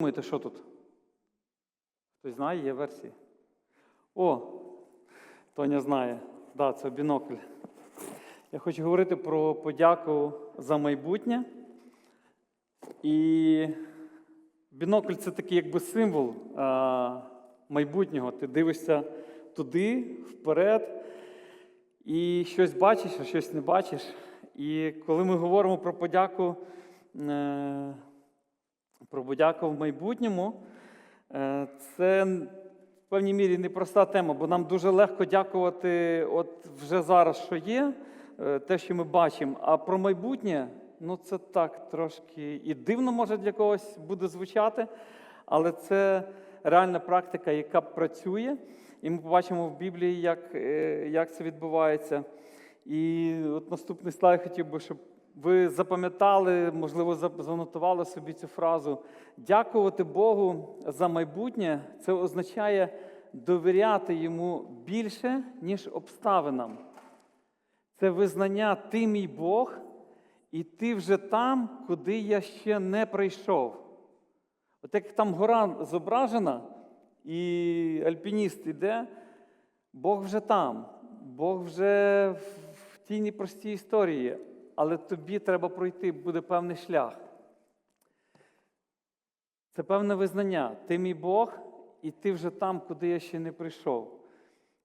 Думаєте, що тут? Хтось знає, є версії? О, Тоня знає. Да, це бінокль. Я хочу говорити про подяку за майбутнє. І бінокль це такий якби символ а, майбутнього. Ти дивишся туди, вперед, і щось бачиш, а щось не бачиш. І коли ми говоримо про подяку, е, про подяку в майбутньому, е, це в певній мірі непроста тема, бо нам дуже легко дякувати от вже зараз, що є, е, те, що ми бачимо. А про майбутнє, ну це так трошки і дивно може для когось буде звучати, але це реальна практика, яка працює. І ми побачимо в Біблії, як, е, як це відбувається. І от наступний слайд хотів би, щоб ви запам'ятали, можливо, за- занотували собі цю фразу. Дякувати Богу за майбутнє це означає довіряти йому більше, ніж обставинам. Це визнання ти мій Бог, і ти вже там, куди я ще не прийшов. От як там гора зображена, і альпініст іде, Бог вже там, Бог вже в тій непростій історії, але тобі треба пройти, буде певний шлях. Це певне визнання. Ти мій Бог, і ти вже там, куди я ще не прийшов.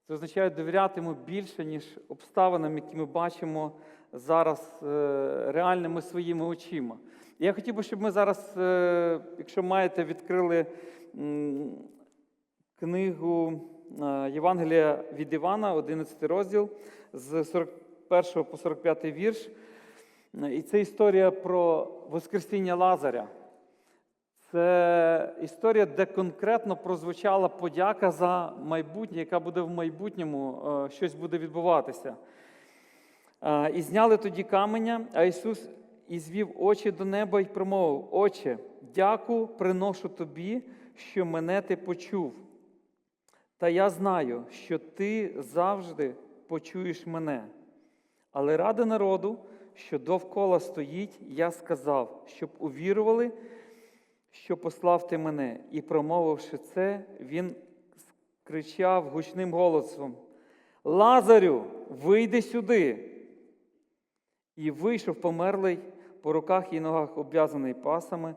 Це означає довіряти йому більше, ніж обставинам, які ми бачимо зараз е, реальними своїми очима. Я хотів би, щоб ми зараз, е, якщо маєте, відкрили книгу е, Євангелія від Івана, 11 розділ, з 41 по 45 вірш. І це історія про Воскресіння Лазаря. Це історія, де конкретно прозвучала подяка за майбутнє, яка буде в майбутньому, е, щось буде відбуватися. Е, І зняли тоді каменя, а Ісус і звів очі до неба і промовив: Отче, дяку приношу тобі, що мене ти почув. Та я знаю, що ти завжди почуєш мене. Але ради народу, що довкола стоїть, я сказав, щоб увірували, що послав ти мене. І промовивши це, він кричав гучним голосом: Лазарю, вийди сюди. І вийшов померлий по руках і ногах, обв'язаний пасами,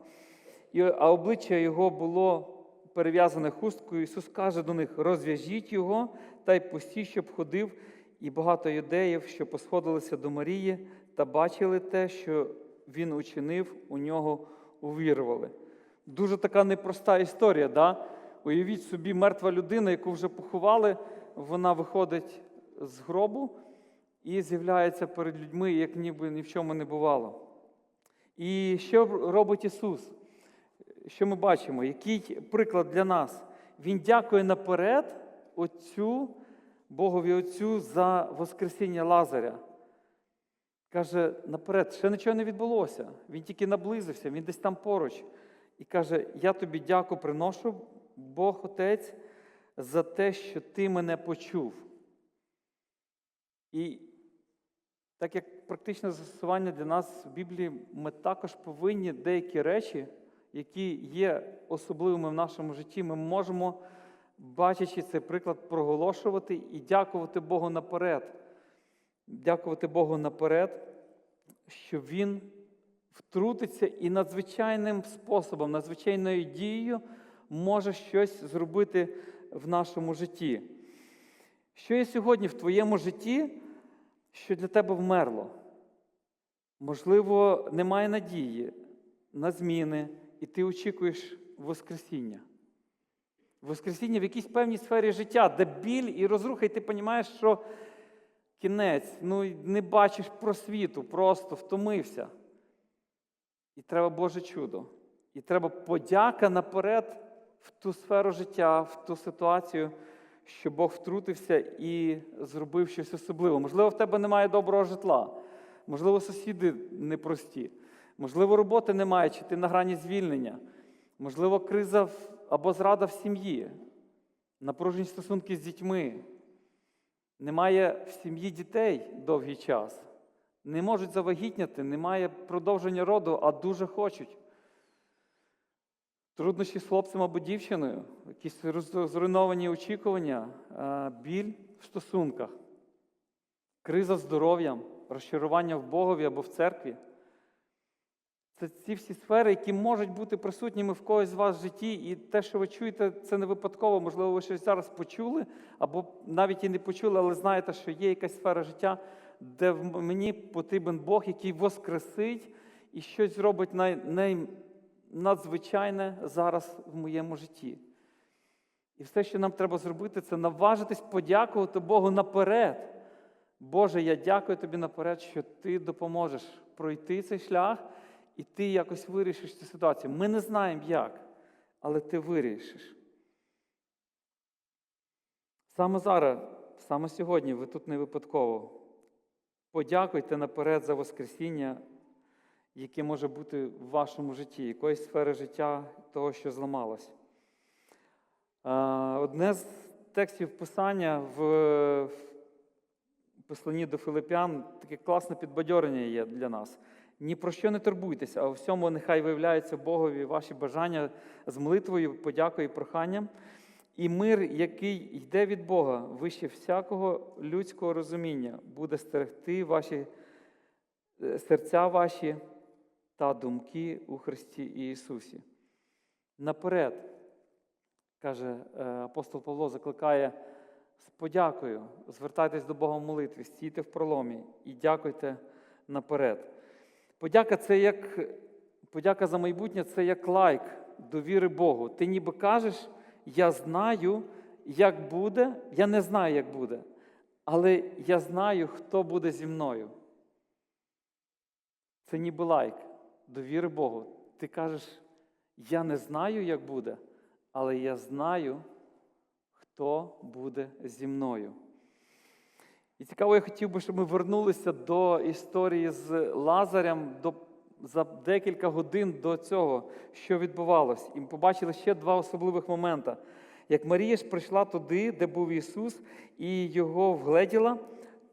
а обличчя його було перев'язане хусткою. Ісус каже до них: розв'яжіть його та й пустіть, щоб ходив. І багато юдеїв, що посходилися до Марії та бачили те, що він учинив, у нього увірували. Дуже така непроста історія. Да? Уявіть собі, мертва людина, яку вже поховали, вона виходить з гробу і з'являється перед людьми, як ніби ні в чому не бувало. І що робить Ісус? Що ми бачимо? Який приклад для нас? Він дякує наперед Отцю, Богові Отцю за Воскресіння Лазаря. Каже, наперед, ще нічого не відбулося. Він тільки наблизився, він десь там поруч. І каже: Я тобі дяку приношу, Бог Отець, за те, що ти мене почув. І так як практичне застосування для нас в Біблії, ми також повинні деякі речі, які є особливими в нашому житті, ми можемо, бачачи цей приклад, проголошувати і дякувати Богу наперед. Дякувати Богу наперед, що Він втрутиться і надзвичайним способом, надзвичайною дією може щось зробити в нашому житті. Що є сьогодні в твоєму житті, що для тебе вмерло? Можливо, немає надії на зміни, і ти очікуєш Воскресіння. Воскресіння в якійсь певній сфері життя, де біль і розруха, і ти розумієш, що кінець, ну не бачиш просвіту, просто втомився. І треба Боже чудо. І треба подяка наперед в ту сферу життя, в ту ситуацію, що Бог втрутився і зробив щось особливе. Можливо, в тебе немає доброго житла, можливо, сусіди непрості, можливо, роботи немає, чи ти на грані звільнення, можливо, криза або зрада в сім'ї, напружені стосунки з дітьми. Немає в сім'ї дітей довгий час. Не можуть завагітняти, немає продовження роду, а дуже хочуть. Труднощі з хлопцем або дівчиною, якісь зруйновані очікування, е, біль в стосунках, криза здоров'ям, розчарування в Богові або в церкві. Це ці всі сфери, які можуть бути присутніми в когось з вас в житті, і те, що ви чуєте, це не випадково. Можливо, ви щось зараз почули, або навіть і не почули, але знаєте, що є якась сфера життя, де мені потрібен Бог, який воскресить і щось зробить надзвичайне зараз в моєму житті. І все, що нам треба зробити, це наважитись подякувати Богу наперед. Боже, я дякую тобі наперед, що ти допоможеш пройти цей шлях, і ти якось вирішиш цю ситуацію. Ми не знаємо як, але ти вирішиш. Саме зараз, саме сьогодні, ви тут не випадково. Подякуйте наперед за Воскресіння, яке може бути в вашому житті, якоїсь сфери життя того, що зламалось. Одне з текстів Писання в посланні до Филипян таке класне підбадьорення є для нас. Ні про що не турбуйтеся, а у всьому нехай виявляються Богові ваші бажання з молитвою, подякою і проханням. І мир, який йде від Бога, вище всякого людського розуміння, буде стерегти ваші е, серця ваші та думки у Христі Ісусі. Наперед, каже е, апостол Павло, закликає з подякою, звертайтесь до Бога в молитві, стійте в проломі і дякуйте наперед. Подяка це як подяка за майбутнє це як лайк довіри Богу. Ти ніби кажеш, я знаю, як буде, я не знаю, як буде, але я знаю, хто буде зі мною. Це ніби лайк довіри Богу. Ти кажеш, я не знаю, як буде, але я знаю, хто буде зі мною. І цікаво, я хотів би, щоб ми вернулися до історії з Лазарем до, за декілька годин до цього, що відбувалось. І ми побачили ще два особливих моменти. Як Марія ж прийшла туди, де був Ісус, і його вгледіла,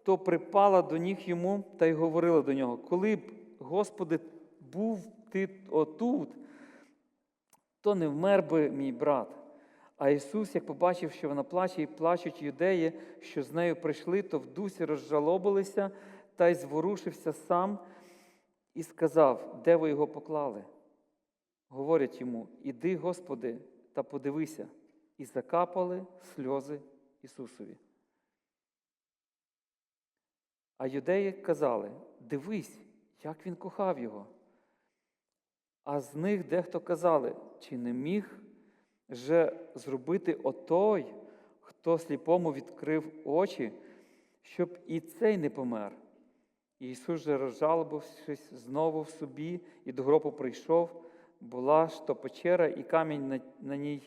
то припала до ніг йому та й говорила до нього: Коли б, Господи, був ти отут, то не вмер би мій брат. А Ісус, як побачив, що вона плаче, і плачуть юдеї, що з нею прийшли, то в дусі розжалобилися та й зворушився сам і сказав, де ви його поклали? Говорять йому, іди, Господи, та подивися, і закапали сльози Ісусові. А юдеї казали, дивись, як він кохав його. А з них дехто казали, чи не міг же зробити отой, хто сліпому відкрив очі, щоб і цей не помер. І Ісус же, розжалобившись знову в собі, і до гробу прийшов, була ж то печера, і камінь на, на ній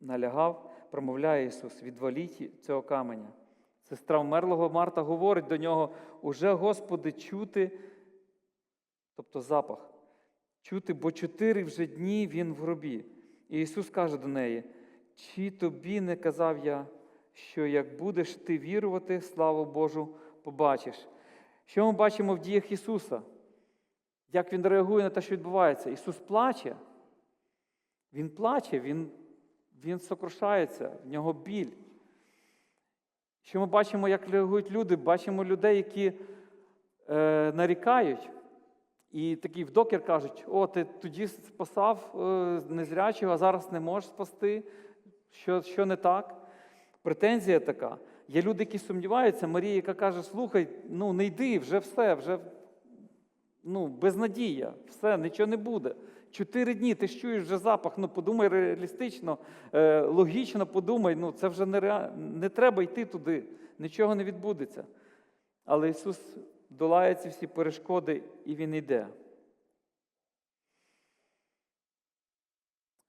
налягав, промовляє Ісус, відваліть цього каменя. Сестра вмерлого Марта говорить до нього, уже, Господи, чути, тобто запах, чути, бо чотири вже дні Він в гробі. І Ісус каже до неї: чи тобі не казав я, що як будеш ти вірувати, славу Божу побачиш? Що ми бачимо в діях Ісуса? Як Він реагує на те, що відбувається? Ісус плаче. Він плаче, Він, він сокрушається, в нього біль. Що ми бачимо, як реагують люди? Бачимо людей, які е, нарікають. І такий в докір кажуть: о, ти тоді спасав е, незрячого, а зараз не можеш спасти. Що що не так? Претензія така. Є люди, які сумніваються, Марія, яка каже: слухай, ну не йди, вже все, вже ну, безнадія, все, нічого не буде. Чотири дні ти чуєш вже запах, ну подумай реалістично, е, логічно подумай, ну це вже не, ре... не треба йти туди, нічого не відбудеться. Але Ісус долає ці всі перешкоди і Він йде.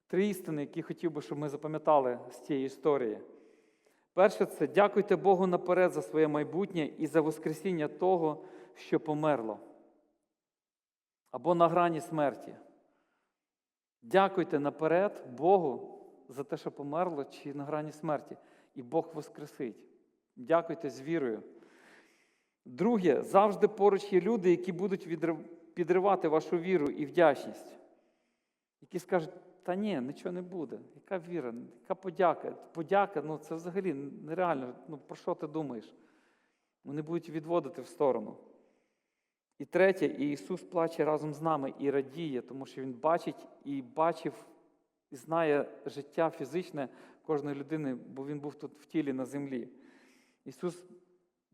Три істини, які хотів би, щоб ми запам'ятали з цієї історії. Перше, це дякуйте Богу наперед за своє майбутнє і за Воскресіння того, що померло. Або на грані смерті. Дякуйте наперед Богу за те, що померло, чи на грані смерті. І Бог воскресить. Дякуйте з вірою. Друге, завжди поруч є люди, які будуть підривати вашу віру і вдячність. Які скажуть, та ні, нічого не буде. Яка віра, яка подяка? Подяка, ну це взагалі нереально. Ну, про що ти думаєш? Вони будуть відводити в сторону. І третє, і Ісус плаче разом з нами і радіє, тому що Він бачить і бачив, і знає життя фізичне кожної людини, бо Він був тут в тілі на землі. Ісус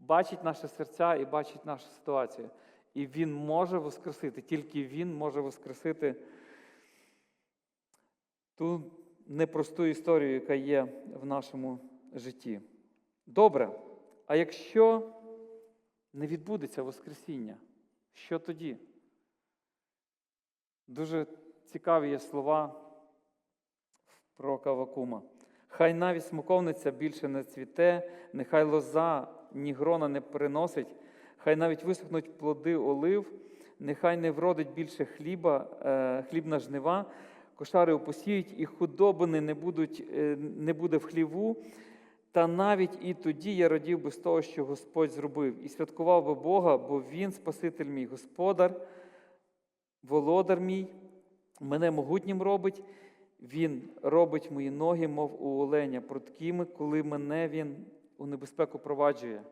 бачить наше серця і бачить нашу ситуацію. І Він може воскресити, тільки Він може воскресити ту непросту історію, яка є в нашому житті. Добре, а якщо не відбудеться Воскресіння, що тоді? Дуже цікаві є слова пророка Вакума. Хай навіть смоковниця більше не цвіте, нехай лоза ні грона не приносить, хай навіть висохнуть плоди олив, нехай не вродить більше хліба, е, хлібна жнива, кошари опосіють, і худобини не, будуть, е, не буде в хліву. Та навіть і тоді я радів би з того, що Господь зробив, і святкував би Бога, бо Він Спаситель мій, Господар, володар мій, мене могутнім робить. Він робить мої ноги, мов у оленя, пруткими, коли мене він у небезпеку проваджує.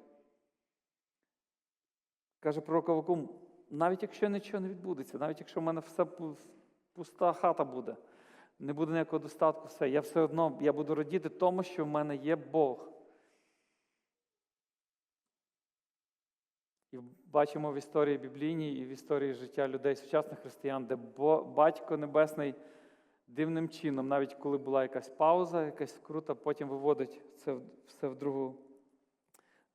Каже пророк Авакум, навіть якщо нічого не відбудеться, навіть якщо в мене все пуста хата буде, не буде ніякого достатку, все, я все одно я буду радіти тому, що в мене є Бог. І бачимо в історії біблійній і в історії життя людей, сучасних християн, де Батько Небесний дивним чином, навіть коли була якась пауза, якась скрута, потім виводить це все в другу,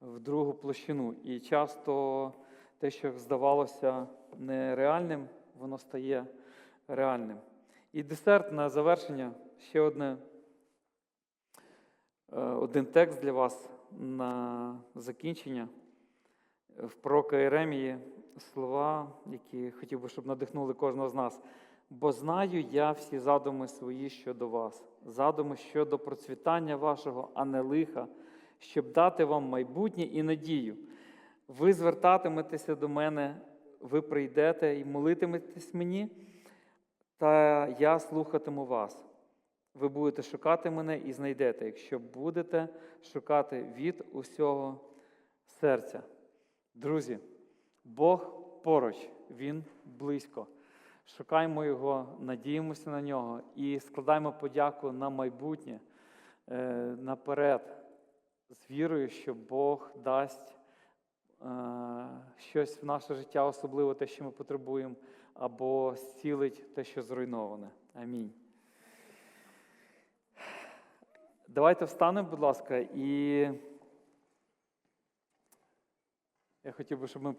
в другу площину. І часто те, що здавалося нереальним, воно стає реальним. І десерт на завершення ще одне, е, один текст для вас на закінчення. В пророка Єремії слова, які хотів би, щоб надихнули кожного з нас. Бо знаю я всі задуми свої щодо вас, задуми щодо процвітання вашого, а не лиха, щоб дати вам майбутнє і надію. Ви звертатиметеся до мене, ви прийдете і молитиметесь мені, та я слухатиму вас. Ви будете шукати мене і знайдете, якщо будете шукати від усього серця. Друзі, Бог поруч, Він близько. Шукаймо Його, надіємося на нього і складаємо подяку на майбутнє е, наперед, з вірою, що Бог дасть е, щось в наше життя, особливо те, що ми потребуємо, або зцілить те, що зруйноване. Амінь. Давайте встанемо, будь ласка, і я хотів би, щоб ми